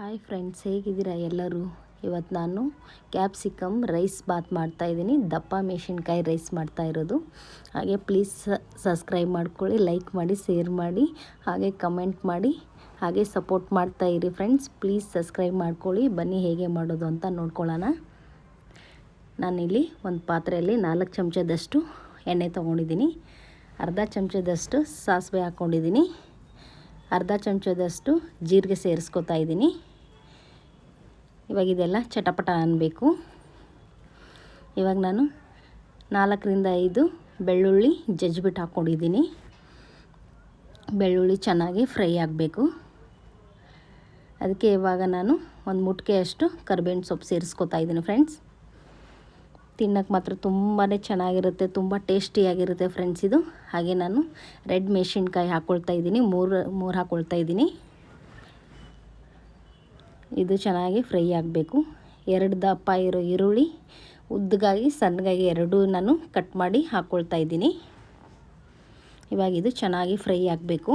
Hi friends ಹೇಗಿದ್ದೀರಾ ಎಲ್ಲರೂ? ಇವತ್ತು ನಾನು ಕ್ಯಾಪ್ಸಿಕಮ್ ರೈಸ್ ಬಾತ್ ಮಾಡ್ತಾಯಿದ್ದೀನಿ ದಪ್ಪ ಮೆಣಸಿನ್ಕಾಯಿ ರೈಸ್ ಮಾಡ್ತಾ ಇರೋದು. ಹಾಗೆ ಪ್ಲೀಸ್ ಸಬ್ಸ್ಕ್ರೈಬ್ ಮಾಡ್ಕೊಳ್ಳಿ ಲೈಕ್ ಮಾಡಿ ಶೇರ್ ಮಾಡಿ, ಹಾಗೆ ಕಮೆಂಟ್ ಮಾಡಿ, ಹಾಗೆ ಸಪೋರ್ಟ್ ಮಾಡ್ತಾ ಇರಿ ಫ್ರೆಂಡ್ಸ್ ಪ್ಲೀಸ್ ಸಬ್ಸ್ಕ್ರೈಬ್ ಮಾಡ್ಕೊಳ್ಳಿ. ಬನ್ನಿ ಹೇಗೆ ಮಾಡೋದು ಅಂತ ನೋಡ್ಕೊಳ್ಳೋಣ. ನಾನಿಲ್ಲಿ ಒಂದು ಪಾತ್ರೆಯಲ್ಲಿ ನಾಲ್ಕು ಚಮಚದಷ್ಟು ಎಣ್ಣೆ ತೊಗೊಂಡಿದ್ದೀನಿ. ಅರ್ಧ ಚಮಚದಷ್ಟು ಸಾಸಿವೆ ಹಾಕ್ಕೊಂಡಿದ್ದೀನಿ ಅರ್ಧ ಚಮಚದಷ್ಟು ಜೀರಿಗೆ ಸೇರಿಸ್ಕೊತಾ ಇದ್ದೀನಿ. ಇವಾಗ ಇದೆಲ್ಲ ಚಟಪಟ ಅನ್ನಬೇಕು ಇವಾಗ ನಾನು ನಾಲ್ಕರಿಂದ ಐದು ಬೆಳ್ಳುಳ್ಳಿ ಜಜ್ಬಿಟ್ಟು ಹಾಕ್ಕೊಂಡಿದ್ದೀನಿ. ಬೆಳ್ಳುಳ್ಳಿ ಚೆನ್ನಾಗಿ ಫ್ರೈ ಆಗಬೇಕು. ಅದಕ್ಕೆ ಇವಾಗ ನಾನು ಒಂದು ಮುಟ್ಕೆಯಷ್ಟು ಕರ್ಬೇವಿನ ಸೊಪ್ಪು ಸೇರಿಸ್ಕೊತಾ ಇದ್ದೀನಿ ಫ್ರೆಂಡ್ಸ್. ತಿನ್ನೋಕ್ಕೆ ಮಾತ್ರ ತುಂಬಾ ಚೆನ್ನಾಗಿರುತ್ತೆ, ತುಂಬ ಟೇಸ್ಟಿಯಾಗಿರುತ್ತೆ ಫ್ರೆಂಡ್ಸ್ ಇದು. ಹಾಗೆ ನಾನು ರೆಡ್ ಮೆಣಸಿನ್ಕಾಯಿ ಹಾಕ್ಕೊಳ್ತಾ ಇದ್ದೀನಿ, ಮೂರು ಮೂರು ಹಾಕ್ಕೊಳ್ತಾ ಇದ್ದೀನಿ. ಇದು ಚೆನ್ನಾಗಿ ಫ್ರೈ ಆಗಬೇಕು. ಎರಡು ದಪ್ಪ ಇರೋ ಈರುಳ್ಳಿ, ಉದ್ದಗಾಗಿ ಸಣ್ಣಗಾಗಿ ಎರಡೂ ನಾನು ಕಟ್ ಮಾಡಿ ಹಾಕ್ಕೊಳ್ತಾ ಇದ್ದೀನಿ. ಇವಾಗ ಇದು ಚೆನ್ನಾಗಿ ಫ್ರೈ ಆಗಬೇಕು.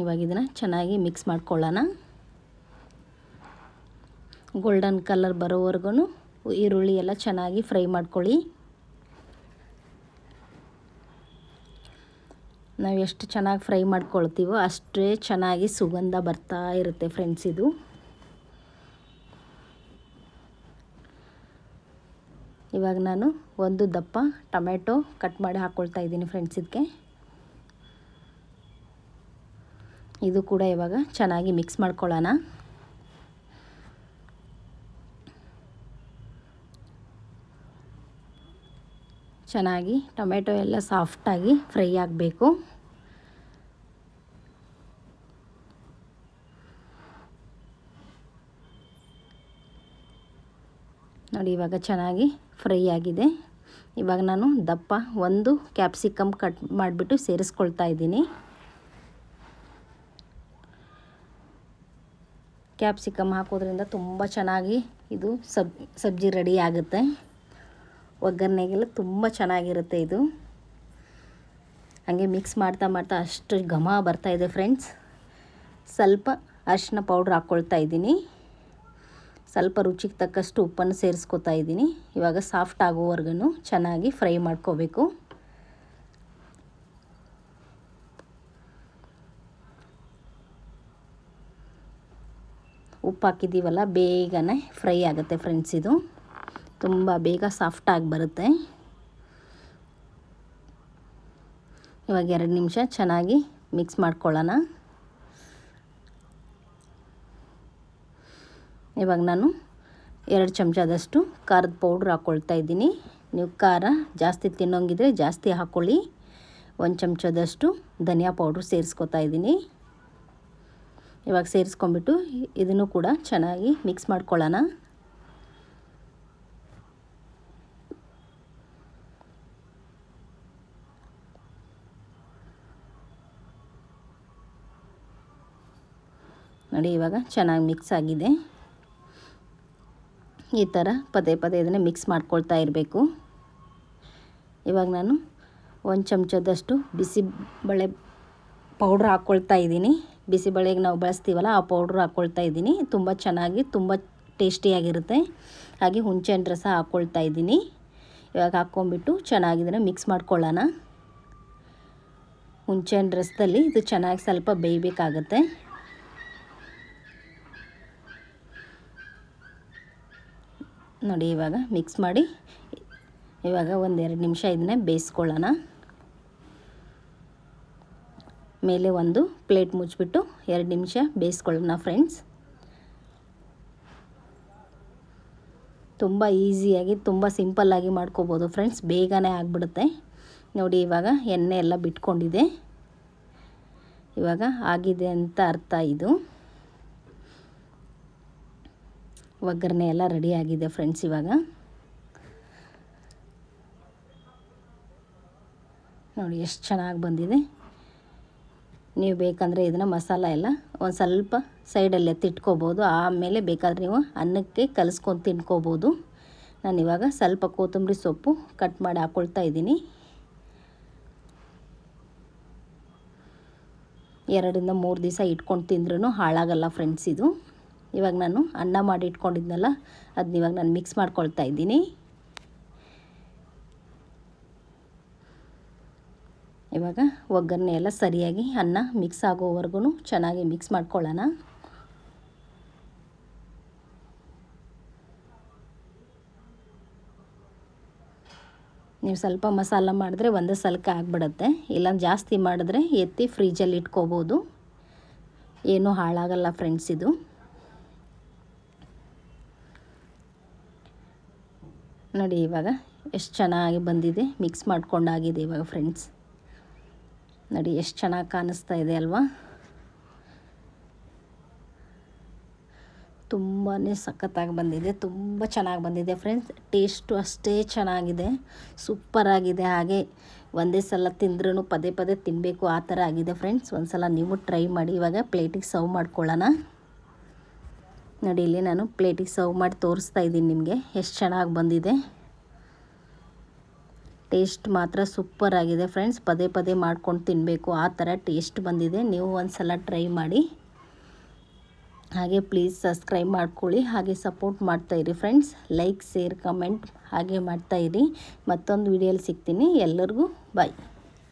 ಇವಾಗ ಇದನ್ನು ಚೆನ್ನಾಗಿ ಮಿಕ್ಸ್ ಮಾಡ್ಕೊಳ್ಳೋಣ. ಗೋಲ್ಡನ್ ಕಲರ್ ಬರೋವರೆಗೂ ಈರುಳ್ಳಿ ಎಲ್ಲ ಚೆನ್ನಾಗಿ ಫ್ರೈ ಮಾಡ್ಕೊಳ್ಳಿ. ನಾವು ಎಷ್ಟು ಚೆನ್ನಾಗಿ ಫ್ರೈ ಮಾಡ್ಕೊಳ್ತೀವೋ ಅಷ್ಟೇ ಚೆನ್ನಾಗಿ ಸುಗಂಧ ಬರ್ತಾ ಇರುತ್ತೆ ಫ್ರೆಂಡ್ಸ್ ಇದು. ಇವಾಗ ನಾನು ಒಂದು ದಪ್ಪ ಟೊಮೆಟೊ ಕಟ್ ಮಾಡಿ ಹಾಕ್ಕೊಳ್ತಾ ಇದ್ದೀನಿ ಫ್ರೆಂಡ್ಸ್ ಇದಕ್ಕೆ ಇದು ಕೂಡ ಇವಾಗ ಚೆನ್ನಾಗಿ ಮಿಕ್ಸ್ ಮಾಡ್ಕೊಳ್ಳೋಣ. ಚೆನ್ನಾಗಿ ಟೊಮೆಟೊ ಎಲ್ಲ ಸಾಫ್ಟಾಗಿ ಫ್ರೈ ಆಗಬೇಕು. ನೋಡಿ, ಇವಾಗ ಚೆನ್ನಾಗಿ ಫ್ರೈ ಆಗಿದೆ. ಇವಾಗ ನಾನು ದಪ್ಪ ಒಂದು ಕ್ಯಾಪ್ಸಿಕಮ್ ಕಟ್ ಮಾಡಿಬಿಟ್ಟು ಸೇರಿಸ್ಕೊಳ್ತಾ ಇದ್ದೀನಿ. ಕ್ಯಾಪ್ಸಿಕಮ್ ಹಾಕೋದ್ರಿಂದ ತುಂಬ ಚೆನ್ನಾಗಿ ಇದು ಸಬ್, ಸಬ್ಜಿ ರೆಡಿ ಆಗುತ್ತೆ. ಒಗ್ಗರಣೆಗೆಲ್ಲ ತುಂಬ ಚೆನ್ನಾಗಿರುತ್ತೆ ಇದು. ಹಾಗೆ ಮಿಕ್ಸ್ ಮಾಡ್ತಾ ಮಾಡ್ತಾ ಅಷ್ಟು ಘಮ ಬರ್ತಾಯಿದೆ ಫ್ರೆಂಡ್ಸ್ ಸ್ವಲ್ಪ ಅರಿಶಿನ ಪೌಡ್ರ್ ಹಾಕ್ಕೊಳ್ತಾ ಇದ್ದೀನಿ. ಸ್ವಲ್ಪ ರುಚಿಗೆ ತಕ್ಕಷ್ಟು ಉಪ್ಪನ್ನು ಸೇರಿಸ್ಕೊತಾ ಇದ್ದೀನಿ. ಇವಾಗ ಸಾಫ್ಟ್ ಆಗೋವರೆಗೂ ಚೆನ್ನಾಗಿ ಫ್ರೈ ಮಾಡ್ಕೋಬೇಕು. ಉಪ್ಪು ಹಾಕಿದ್ದೀವಲ್ಲ, ಬೇಗನೆ ಫ್ರೈ ಆಗುತ್ತೆ ಫ್ರೆಂಡ್ಸ್ ಇದು. ತುಂಬ ಬೇಗ ಸಾಫ್ಟಾಗಿ ಬರುತ್ತೆ. ಇವಾಗ ಎರಡು ನಿಮಿಷ ಚೆನ್ನಾಗಿ ಮಿಕ್ಸ್ ಮಾಡ್ಕೊಳ್ಳೋಣ. ಇವಾಗ ನಾನು ಎರಡು ಚಮಚದಷ್ಟು ಖಾರದ ಪೌಡ್ರ್ ಹಾಕ್ಕೊಳ್ತಾ ಇದ್ದೀನಿ. ನೀವು ಖಾರ ಜಾಸ್ತಿ ತಿನ್ನೋಂಗಿದ್ರೆ ಜಾಸ್ತಿ ಹಾಕ್ಕೊಳ್ಳಿ ಒಂದು ಚಮಚದಷ್ಟು ಧನಿಯಾ ಪೌಡ್ರ್ ಸೇರಿಸ್ಕೊತಾ ಇದ್ದೀನಿ. ಇವಾಗ ಸೇರಿಸ್ಕೊಂಬಿಟ್ಟು ಇದನ್ನು ಕೂಡ ಚೆನ್ನಾಗಿ ಮಿಕ್ಸ್ ಮಾಡ್ಕೊಳ್ಳೋಣ. ನೋಡಿ, ಇವಾಗ ಚೆನ್ನಾಗಿ ಮಿಕ್ಸ್ ಆಗಿದೆ. ಈ ಥರ ಪದೇ ಪದೇ ಇದನ್ನು ಮಿಕ್ಸ್ ಮಾಡ್ಕೊಳ್ತಾ ಇರಬೇಕು. ಇವಾಗ ನಾನು ಒಂದು ಚಮಚದಷ್ಟು ಬಿಸಿಬೇಳೆ ಪೌಡ್ರ್ ಹಾಕ್ಕೊಳ್ತಾ ಇದ್ದೀನಿ. ಬಿಸಿಬೇಳೆಗೆ ನಾವು ಬಳಸ್ತೀವಲ್ಲ, ಆ ಪೌಡ್ರ್ ಹಾಕ್ಕೊಳ್ತಾ ಇದ್ದೀನಿ. ತುಂಬ ಚೆನ್ನಾಗಿ, ತುಂಬ ಟೇಸ್ಟಿಯಾಗಿರುತ್ತೆ ಹಾಗೆ ಹುಣಸೆಹಣ್ಣು ರಸ ಹಾಕ್ಕೊಳ್ತಾ ಇದ್ದೀನಿ. ಇವಾಗ ಹಾಕ್ಕೊಂಬಿಟ್ಟು ಚೆನ್ನಾಗಿ ಇದನ್ನು ಮಿಕ್ಸ್ ಮಾಡ್ಕೊಳ್ಳೋಣ. ಹುಣಸೆಹಣ್ಣು ರಸದಲ್ಲಿ ಇದು ಚೆನ್ನಾಗಿ ಸ್ವಲ್ಪ ಬೇಯಬೇಕಾಗತ್ತೆ. ನೋಡಿ, ಇವಾಗ ಮಿಕ್ಸ್ ಮಾಡಿ. ಇವಾಗ ಒಂದೆರಡು ನಿಮಿಷ ಇದನ್ನ ಬೇಯಿಸ್ಕೊಳ್ಳೋಣ. ಮೇಲೆ ಒಂದು ಪ್ಲೇಟ್ ಮುಚ್ಚಿಬಿಟ್ಟು ಎರಡು ನಿಮಿಷ ಬೇಯಿಸ್ಕೊಳ್ಳೋಣ ಫ್ರೆಂಡ್ಸ್ ತುಂಬ ಈಸಿಯಾಗಿ ತುಂಬ ಸಿಂಪಲ್ಲಾಗಿ ಮಾಡ್ಕೋಬೋದು ಫ್ರೆಂಡ್ಸ್ ಬೇಗನೆ ಆಗಿಬಿಡುತ್ತೆ. ನೋಡಿ, ಇವಾಗ ಎಣ್ಣೆ ಎಲ್ಲ ಬಿಟ್ಕೊಂಡಿದೆ. ಇವಾಗ ಆಗಿದೆ ಅಂತ ಅರ್ಥ ಇದು. ಒಗ್ಗರಣೆ ಎಲ್ಲ ಆಗಿದೆ ಫ್ರೆಂಡ್ಸ್ ಇವಾಗ. ನೋಡಿ ಎಷ್ಟು ಚೆನ್ನಾಗಿ ಬಂದಿದೆ. ನೀವು ಬೇಕಂದರೆ ಇದನ್ನು ಮಸಾಲ ಎಲ್ಲ ಒಂದು ಸ್ವಲ್ಪ ಸೈಡಲ್ಲಿ ಎತ್ತಿಟ್ಕೋಬೋದು ಆಮೇಲೆ ಬೇಕಾದರೆ ನೀವು ಅನ್ನಕ್ಕೆ ಕಲಿಸ್ಕೊಂಡು ತಿನ್ಕೋಬೋದು. ನಾನು ಇವಾಗ ಸ್ವಲ್ಪ ಕೊತ್ತಂಬರಿ ಸೊಪ್ಪು ಕಟ್ ಮಾಡಿ ಹಾಕ್ಕೊಳ್ತಾ ಇದ್ದೀನಿ. ಎರಡರಿಂದ ಮೂರು ದಿವಸ ಇಟ್ಕೊಂಡು ತಿಂದ್ರೂ ಹಾಳಾಗಲ್ಲ ಫ್ರೆಂಡ್ಸ್ ಇದು. ಇವಾಗ ನಾನು ಅನ್ನ ಮಾಡಿ ಇಟ್ಕೊಂಡಿದ್ನಲ್ಲ ಅದನ್ನ ಇವಾಗ ನಾನು ಮಿಕ್ಸ್ ಮಾಡ್ಕೊಳ್ತಾ ಇದ್ದೀನಿ. ಇವಾಗ ಒಗ್ಗರಣೆ ಎಲ್ಲ ಸರಿಯಾಗಿ ಅನ್ನ ಮಿಕ್ಸ್ ಆಗೋವರೆಗೂ ಚೆನ್ನಾಗಿ ಮಿಕ್ಸ್ ಮಾಡ್ಕೊಳ್ಳೋಣ. ನೀವು ಸ್ವಲ್ಪ ಮಸಾಲ ಮಾಡಿದ್ರೆ ಒಂದೇ ಸಲಕ್ಕೆ ಆಗಿಬಿಡುತ್ತೆ. ಇಲ್ಲ ಜಾಸ್ತಿ ಮಾಡಿದ್ರೆ ಎತ್ತಿ ಫ್ರೀಜಲ್ಲಿ ಇಟ್ಕೋಬೋದು. ಏನೂ ಹಾಳಾಗಲ್ಲ ಫ್ರೆಂಡ್ಸ್ ಇದು. ನೋಡಿ, ಇವಾಗ ಎಷ್ಟು ಚೆನ್ನಾಗಿ ಬಂದಿದೆ. ಮಿಕ್ಸ್ ಮಾಡ್ಕೊಂಡಾಗಿದೆ ಇವಾಗ ಫ್ರೆಂಡ್ಸ್ ನೋಡಿ, ಎಷ್ಟು ಚೆನ್ನಾಗಿ ಕಾಣಿಸ್ತಾ ಇದೆ ಅಲ್ವಾ? ತುಂಬಾ ಸಖತ್ತಾಗಿ ಬಂದಿದೆ. ತುಂಬ ಚೆನ್ನಾಗಿ ಬಂದಿದೆ ಫ್ರೆಂಡ್ಸ್ ಟೇಸ್ಟು ಅಷ್ಟೇ ಚೆನ್ನಾಗಿದೆ. ಸೂಪರಾಗಿದೆ ಹಾಗೆ ಒಂದೇ ಸಲ ತಿಂದ್ರೂ ಪದೇ ಪದೇ ತಿನ್ನಬೇಕು ಆ ಥರ ಆಗಿದೆ ಫ್ರೆಂಡ್ಸ್ ಒಂದು ಸಲ ನೀವು ಟ್ರೈ ಮಾಡಿ. ಇವಾಗ ಪ್ಲೇಟಿಗೆ ಸರ್ವ್ ಮಾಡ್ಕೊಳ್ಳೋಣ. ನೋಡಿ ಇಲ್ಲಿ ನಾನು ಪ್ಲೇಟಿಗೆ ಸರ್ವ್ ಮಾಡಿ ತೋರಿಸ್ತಾ ಇದ್ದೀನಿ ನಿಮಗೆ ಎಷ್ಟು ಚೆನ್ನಾಗಿ ಬಂದಿದೆ. ಟೇಸ್ಟ್ ಮಾತ್ರ ಸೂಪರ್ ಆಗಿದೆ ಫ್ರೆಂಡ್ಸ್. ಪದೇ ಪದೇ ಮಾಡ್ಕೊಂಡು ತಿನ್ನಬೇಕು ಆ ಥರ ಟೇಸ್ಟ್ ಬಂದಿದೆ. ನೀವು ಒಂದು ಸಲ ಟ್ರೈ ಮಾಡಿ. ಹಾಗೆ ಪ್ಲೀಸ್ ಸಬ್ಸ್ಕ್ರೈಬ್ ಮಾಡ್ಕೊಳ್ಳಿ. ಹಾಗೆ ಸಪೋರ್ಟ್ ಮಾಡ್ತಾಯಿರಿ ಫ್ರೆಂಡ್ಸ್. ಲೈಕ್, ಶೇರ್, ಕಮೆಂಟ್ ಹಾಗೆ ಮಾಡ್ತಾಯಿರಿ ಮತ್ತೊಂದು ವಿಡಿಯೋಲಿ ಸಿಗ್ತೀನಿ. ಎಲ್ಲರಿಗೂ ಬಾಯ್.